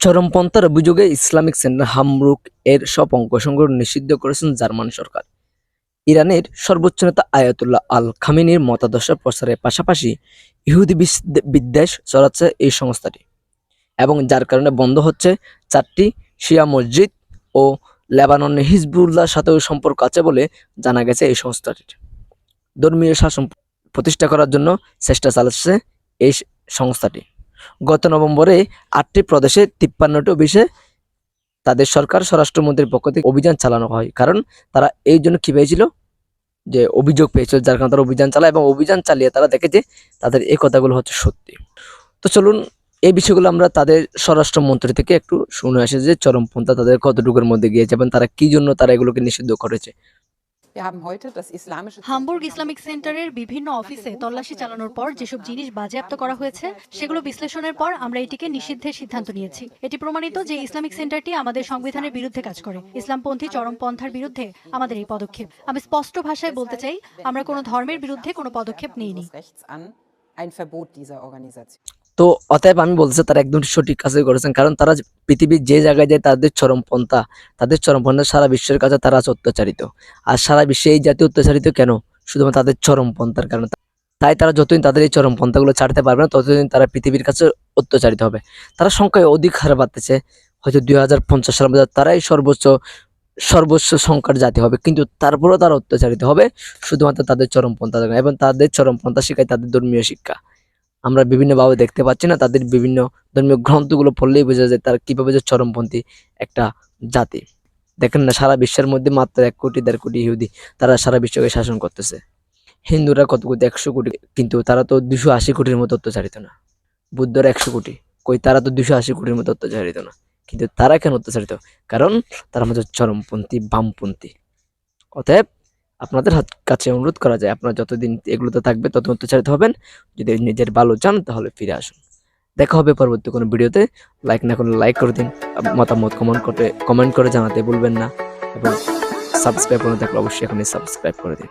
চরমপন্থার অভিযোগে Islamic centre হামরুক এর সব অঙ্গ সংগ্রহ নিষিদ্ধ করেছেন জার্মান সরকার। ইরানের সর্বোচ্চ নেতা আয়াতুল্লাহ আল খামেনির মতাদর্শ প্রচারের পাশাপাশি ইহুদি বিদ্বেষ ছড়াচ্ছে এই সংস্থাটি এবং যার কারণে বন্ধ হচ্ছে চারটি শিয়া মসজিদ ও লেবাননের হিজবুল্লাহর সাথেও সম্পর্ক আছে বলে জানা গেছে এই সংস্থাটির। ধর্মীয় শাসন প্রতিষ্ঠা করার জন্য চেষ্টা চালাচ্ছে এই সংস্থাটি। গত নভেম্বরে আটটি প্রদেশে তিপ্পান্নটি অফিসে তাদের সরকার, স্বরাষ্ট্রমন্ত্রীর পক্ষ থেকে অভিযান চালানো হয়। কারণ তারা এই জন্য কি পেয়েছিল? যে অভিযোগ পেয়েছিল, যার কারণে তারা অভিযান চালায় এবং অভিযান চালিয়ে তারা দেখে যে তাদের এই কথাগুলো হচ্ছে সত্যি। তো চলুন এই বিষয়গুলো আমরা তাদের স্বরাষ্ট্রমন্ত্রী থেকে একটু শুনে আসি যে চরমপন্থা তাদের কতটুকুর মধ্যে গিয়েছে এবং তারা কী জন্য তারা এগুলোকে নিষিদ্ধ করেছে। হামবুর্গ ইসলামিক সেন্টারের বিভিন্ন অফিসে তল্লাশি চালানোর পর যেসব জিনিস বাজেয়াপ্ত করা হয়েছে সেগুলো বিশ্লেষণের পর আমরা এটিকে নিষিদ্ধের সিদ্ধান্ত নিয়েছি। এটি প্রমাণিত যে ইসলামিক সেন্টারটি আমাদের সংবিধানের বিরুদ্ধে কাজ করে। ইসলামপন্থী চরমপন্থার বিরুদ্ধে আমাদের এই পদক্ষেপ। আমি স্পষ্ট ভাষায় বলতে চাই আমরা কোনো ধর্মের বিরুদ্ধে কোনো পদক্ষেপ নিইনি। তো অতএব আমি বলছি তারা একদম সঠিক কাজই করেছেন। কারণ তারা পৃথিবীর যে জায়গায় যায় তাদের চরমপন্থা তাদের চরমপন্থা সারা বিশ্বের কাছে তারা আছে অত্যাচারিত। আর সারা বিশ্বে এই জাতি অত্যাচারিত কেন? শুধুমাত্র তাদের চরমপন্থার কারণে। তাই তারা যতদিন তাদের এই চরমপন্থাগুলো ছাড়তে পারবে না, ততদিন তারা পৃথিবীর কাছে অত্যাচারিত হবে। তারা সংখ্যায় অধিক হারে বাড়তেছে। হয়তো দুই হাজার পঞ্চাশ সালের মধ্যে তারাই সর্বোচ্চ সর্বোচ্চ সংখ্যার জাতি হবে। কিন্তু তারপরেও তারা অত্যাচারিত হবে শুধুমাত্র তাদের চরমপন্থা এবং তাদের চরমপন্থা শিখায় তাদের ধর্মীয় শিক্ষা। আমরা বিভিন্নভাবে দেখতে পাচ্ছি না, তাদের বিভিন্ন ধর্মীয় গ্রন্থগুলো পড়লেই বোঝা যায় তারা কীভাবে যে চরমপন্থী একটা জাতি। দেখেন না, সারা বিশ্বের মধ্যে মাত্র এক কোটি, দেড় কোটি ইহুদি, তারা সারা বিশ্বকে শাসন করতেছে। হিন্দুরা কত কোটি? একশো কোটি। কিন্তু তারা তো দুশো আশি কোটির মতো অত্যাচারিত না। বুদ্ধরা একশো কোটি। কই তারা তো দুশো আশি কোটির মতো অত্যাচারিত না। কিন্তু তারা কেন অত্যাচারিত? কারণ তারা আমাদের চরমপন্থী, বামপন্থী। অতএব আপনাদের হাত কাছে অনুরোধ করা যায়, আপনারা যতদিন এগুলোতে থাকবে তত অত্যাচারিত হবেন। যদি নিজের ভালো চান তাহলে ফিরে আসুন। দেখা হবে পরবর্তী কোনো ভিডিওতে। লাইক না করলে লাইক করে দিন। মতামত কমেন্ট করতে কমেন্ট করে জানাতে ভুলবেন না। এবং সাবস্ক্রাইব করে থাকলে অবশ্যই এখানে সাবস্ক্রাইব করে দিন।